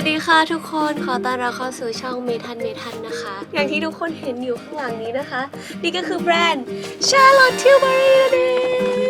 วัสดีค่ะทุกคนขอต้อนรับเข้าสู่ช่องเมทันเมทันนะคะ อย่างที่ทุกคนเห็นอยู่ข้างหลังนี้นะคะ นี่ก็คือแบรนด์ Charlotte Tilbury นั่นเอง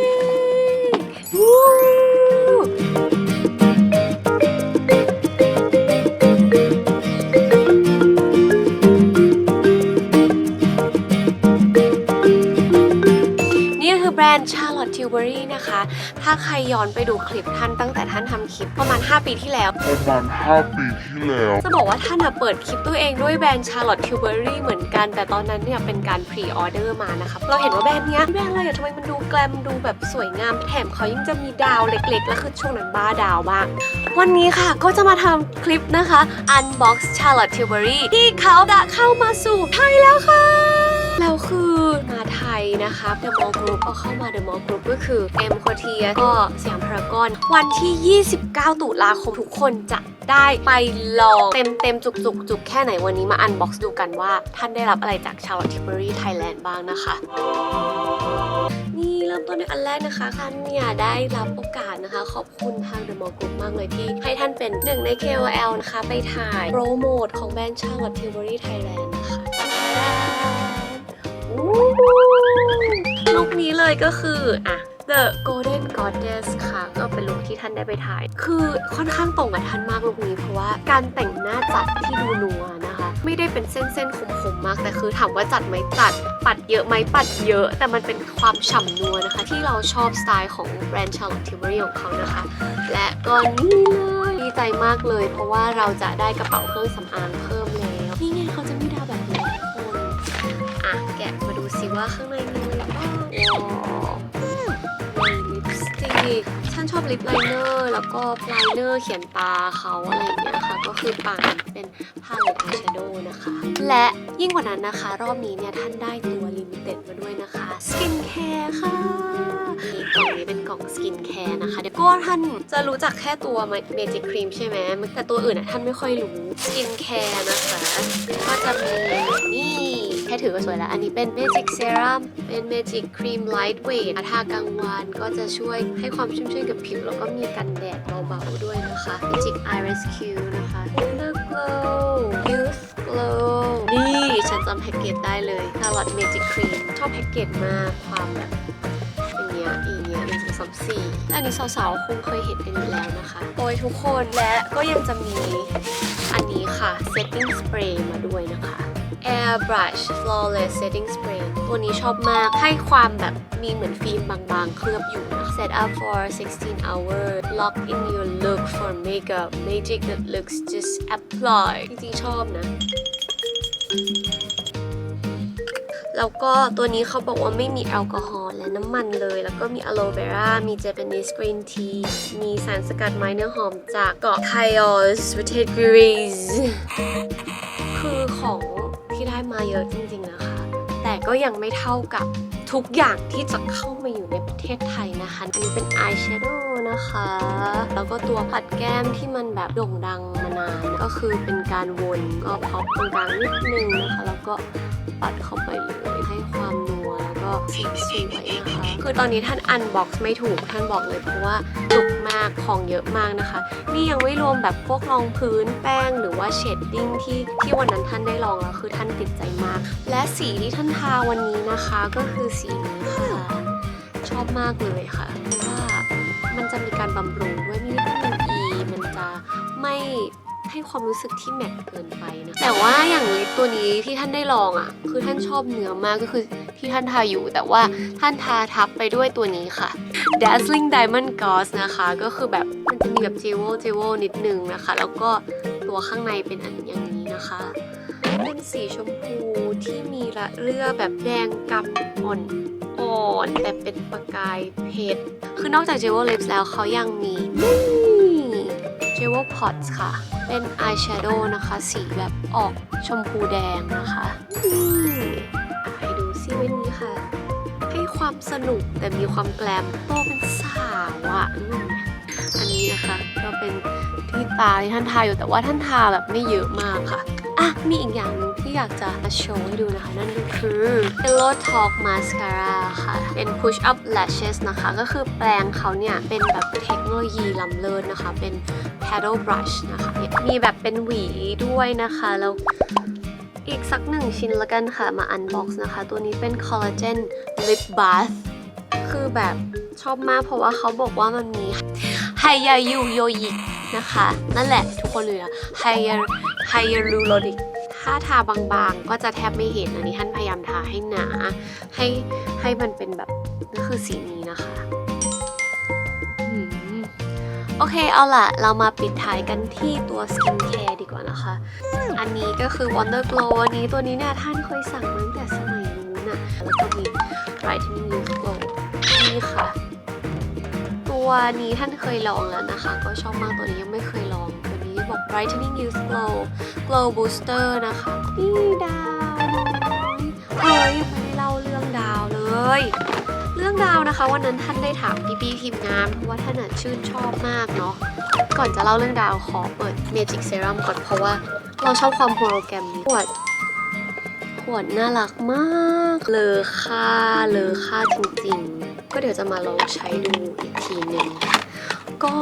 นด์ Charlotte Tilbury นะคะ ถ้าใครย้อนไปดูคลิปท่านตั้งแต่ท่านทำคลิปประมาณ 5 ปีที่แล้ว ประมาณ 5 ปีที่แล้ว จะบอกว่าท่านอะเปิดคลิปตัวเองด้วยแบรนด์ Charlotte Tilbury เหมือนกัน แต่ตอนนั้นเนี่ยเป็นการพรีออเดอร์มานะคะเราเห็นว่าแบรนด์เนี้ยแบรนด์อะไรอะทำไมมันดูแกลมดูแบบสวยงามแถมเขายังจะมีดาวเล็ก ๆ แล้วคือช่วงนั้นบ้าดาวมากวันนี้ค่ะก็จะมาทำคลิปนะคะ Unbox Charlotte Tilbury ที่เขาจะเข้ามาสู่ไทยแล้วค่ะ แล้วคือมาไทยนะคะ The Mall Group เอาเข้ามา The Mall Group ก็คือ M c o t i e r ก็สยามพารากอนวันที่ 29 ตุลาคมทุกคนจะได้ไปลองเต็มเต็มจุกจุกจุกแค่ไหนวันนี้มา Unbox ดูกันว่า ท่านได้รับอะไรจาก Charlotte Tilbury Thailand บ้างนะคะนี่เริ่มต้นด้วยอันแรกนะคะท่านเนี่ยได้รับโอกาสนะคะ ขอบคุณทาง The Mall Group มากเลยที่ให้ท่านเป็นหนึ่งใน KOL นะคะไปถ่ายโปรโมทของแบรนด์ Charlotte Tilbury Thailand นะคะอู้ลุ คนี้เลยก็คืออะ The Golden Goddess ค่ะ ก็เป็นลุคที่ท่านได้ไปถ่าย คือค่อนข้างตรงกับท่านมากลุคนี้ เพราะว่าการแต่งหน้าจัดที่ดูนัวนะคะ ไม่ได้เป็นเส้นๆคมๆมาก แต่คือถามว่าจัดไหมจัด ปัดเยอะไหมปัดเยอะ แต่มันเป็นความฉ่ำนัวนะคะ ที่เราชอบสไตล์ของแบรนด์ Charlotte Tilbury ของเขานะคะ และก็นี่เลยดีใจมากเลย เพราะว่าเราจะได้กระเป๋าเครื่องสำอางเพิ่มแล้ว สิว่าข้างในมีอะไรบ้างลิปสติกฉันชอบลิปไลเนอร์แล้วก็ไลเนอร์เขียนตาเขาอะไรอย่างเงี้ยค่ะ ก็คือปากเป็นพาเลตอายแชโดว์นะคะ และยิ่งกว่านั้นนะคะ รอบนี้เนี่ยท่านได้ตัวลิมิเต็ดมาด้วยนะคะ สกินแคร์ค่ะกล่องนี้เป็นกล่องสกินแคร์นะคะ เดี๋ยวก็ท่านจะรู้จักแค่ตัวเมจิกครีมใช่ไหมแต่ตัวอื่นน่ะท่านไม่ค่อยรู้ สกินแคร์นะคะ ก็จะมีนี่ แค่ถือก็สวยแล้ว อันนี้เป็น Magic Serum เป็น Magic Cream Lightweight ทากลางวันก็จะช่วยให้ความชุ่มชื่นกับผิว แล้วก็มีกันแดดเบาๆด้วยนะคะ Magic Eye Rescue นะคะ The Glow Youth Glow นี่ฉันจำแพ็กเกจได้เลย c a r l o t Magic Cream ชอบแพ็กเกจมากความแบบอย่างเงี้ยอีเงี้ยหนึ่งสองสามสี่และอันนี้สาวๆคงเคยเห็นกันอยู่แล้วนะคะโดยทุกคนและก็ยังจะมีอันนี้ค่ะ setting spray มาด้วยนะคะ Airbrush Flawless Setting Spray ตัวนี้ชอบมากให้ความแบบมีเหมือนฟิล์มบางๆ เคลือบอยู่นะ Set up for 16 hours Lock in your look for makeup Magic that looks just apply จริงๆ ชอบนะ แล้วก็ตัวนี้เขาบอกว่าไม่มีแอลกอฮอล์และน้ำมันเลย แล้วก็มีอะโลเวรามีเจแปนิสกรีนทีมีสารสกัดไม้เนื้อหอมจากเกาะไคออสประเทศกรีซคือของ มาเยอะจริงๆนะคะ แต่ก็ยังไม่เท่ากับทุกอย่างที่จะเข้ามาอยู่ในประเทศไทยนะคะ อันนี้เป็นอายแชโดว์นะคะ แล้วก็ตัวปัดแก้มที่มันแบบโด่งดังมานาน ก็คือเป็นการวนก็พับตรงกลางนิดนึงนะคะ แล้วก็ปัดเข้าไปเลยให้ความนัวแล้ว ก็สวยนะคะ คือตอนนี้ท่านอันบ็อกซ์ไม่ถูกท่านบอกเลยเพราะว่าจุกมากของเยอะมากนะคะ นี่ยังไม่รวมแบบพวกรองพื้นแป้งหรือว่าเชดดิ้งที่ที่วันนั้นท่านได้ลองแล้วคือท่านติดใจมาก และสีที่ท่านทาวันนี้นะคะก็คือสีนี้ค่ะชอบมากเลยค่ะเพราะว่ามันจะมีการบำรุงด้วยมีวิตามินอีมันจะไม่ ให้ความรู้สึกที่แมตต์เกินไปนะ แต่ว่าอย่างลิปตัวนี้ที่ท่านได้ลองอะ คือท่านชอบเนื้อมากก็คือที่ท่านทาอยู่ แต่ว่าท่านทาทับไปด้วยตัวนี้ค่ะ Dazzling Diamond Gloss นะคะ ก็คือแบบมันจะมีแบบจิวเวลจิวเวลนิดนึงนะคะ แล้วก็ตัวข้างในเป็นอันอย่างนี้นะคะ เป็นสีชมพูที่มีระเรื่อแบบแดงกำอ่อนอ่อนแต่เป็นประกายเพชร คือนอกจาก Jewel Lips แล้วเขายังมีนี่ Jewel Pots ค่ะ เป็นอายแชโดว์นะคะ สีแบบออกชมพูแดงนะคะ นี่ให้ดูซิเว้นนี้ค่ะ ให้ความสนุกแต่มีความแกลมโตเป็นสาวอะอันนี้นะคะก็เป็นที่ตาที่ท่านทาอยู่แต่ว่าท่านทาแบบไม่เยอะมากค่ะ อะ มีอีกอย่างนึง ที่อยากจะมาโชว์ให้ดูนะคะ นั่นก็คือ Pillow Talk Mascara ค่ะ เป็น Push Up Lashes นะคะ ก็คือแปรงเขาเนี่ย เป็นแบบเทคโนโลยีล้ำเลิศนะคะ เป็น Paddle Brush นะคะ มีแบบเป็นหวีด้วยนะคะ แล้วอีกสักหนึ่งชิ้นละกันค่ะ มา unbox นะคะ ตัวนี้เป็น Collagen Lip Bath คือแบบชอบมากเพราะว่าเขาบอกว่ามันมีไฮยายูโยยิกนะคะ นั่นแหละทุกคนเลยอะไฮยาไฮยาลูโรดิก ถ้าทาบางๆ ก็จะแทบไม่เห็นอันนี้ท่านพยายามทาให้หนา ให้ให้มันเป็นแบบนั่คือสีนี้นะคะโอเคเอาล่ะ เรามาปิดท้ายกันที่ตัวสกินแคร์ดีกว่านะคะ อันนี้ก็คือ Wonder Glow อันนี้ตัวนี้เนี่ยท่านเคยสั่งมาตั้งแต่สมัยนู้นอะแล้วก็มี Brightening Glow นี่ค่ะ ตัวนี้ท่านเคยลองแล้วนะคะ ก็ชอบมากตัวนี้ยังไม่เคยลอง บอก Brightening Youth Glow Glow Booster นะคะนี่ดาวเฮ้ยยังไม่ได้เล่าเรื่องดาวเลย เรื่องดาวนะคะวันนั้นท่านได้ถามพี่ๆทีมงานเพราะว่าท่านชื่นชอบมากเนาะก่อนจะเล่าเรื่องดาวขอเปิด Magic Serum ก่อนเพราะว่าเราชอบความโฮโลแกรมนี้ขวดขวดน่ารักมากเลอค่าเลอค่าจริงๆ ก็เดี๋ยวจะมาลองใช้ดูอีกทีหนึ่ง ก็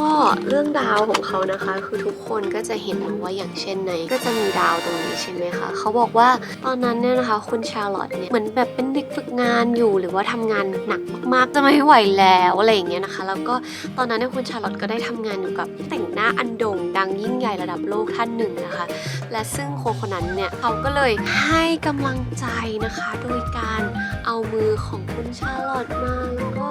เรื่องดาวของเขานะคะ คือทุกคนก็จะเห็นว่าอย่างเช่นใน ก็จะมีดาวตรงนี้ใช่ไหมคะเขาบอกว่าตอนนั้นเนี่ยนะคะคุณชาร์ลอตเนี่ยเหมือนแบบเป็นเด็กฝึกงานอยู่หรือว่าทำงานหนักมากๆจะไม่ไหวแล้วอะไรอย่างเงี้ยนะคะ แล้วก็ตอนนั้นเนี่ยคุณชาร์ลอตก็ได้ทำงานอยู่กับแต่งหน้าอันโด่งดังยิ่งใหญ่ระดับโลกท่านหนึ่งนะคะ และซึ่งคนคนนั้นเนี่ยเขาก็เลยให้กำลังใจนะคะ โดยการเอามือของคุณชาร์ลอตมาแล้วก็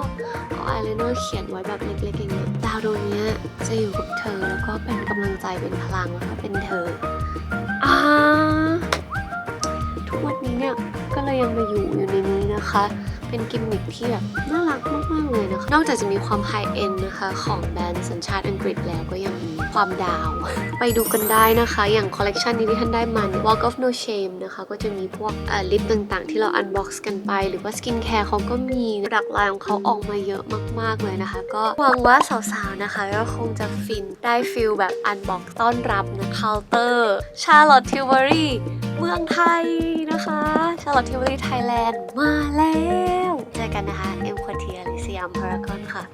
เอาอายไลเนอร์เขียนไว้แบบเล็กๆอย่างเงี้ย ดาวดวงเนี้ยจะอยู่กับเธอแล้วก็เป็นกำลังใจเป็นพลังแล้วก็เป็นเธออ่าทุกวันนี้เนี่ยก็เลยยังมาอยู่อยู่ในนี้นะคะ เป็นกิมมิคที่แบบน่ารักมากๆเลยนะคะ นอกจากจะมีความไฮเอ็นนะคะ ของแบรนด์สัญชาติอังกฤษแล้วก็ยังมี ความดาว ไปดูกันได้นะคะ อย่างคอลเลกชันนี้ที่ท่านได้มาเนี่ย Walk of No Shame นะคะ ก็จะมีพวกลิปต่างๆ ที่เราอันบ็อกซ์กันไป หรือว่าสกินแคร์เขาก็มีดักลายของเขาออกมาเยอะมากๆเลยนะคะ ก็หวังว่าสาวๆนะคะก็คงจะฟินได้ฟิลแบบอันบ็อกซ์ต้อนรับนะเคาน์เตอร์ชาร์ลอตทิวเบอรี่เมืองไทยนะคะ ชาร์ลอตทิวเบอรี่ไทยแลนด์มาแล้วเจอกันนะคะเอ็มควอเทียหรือสยามพารากอนค่ะ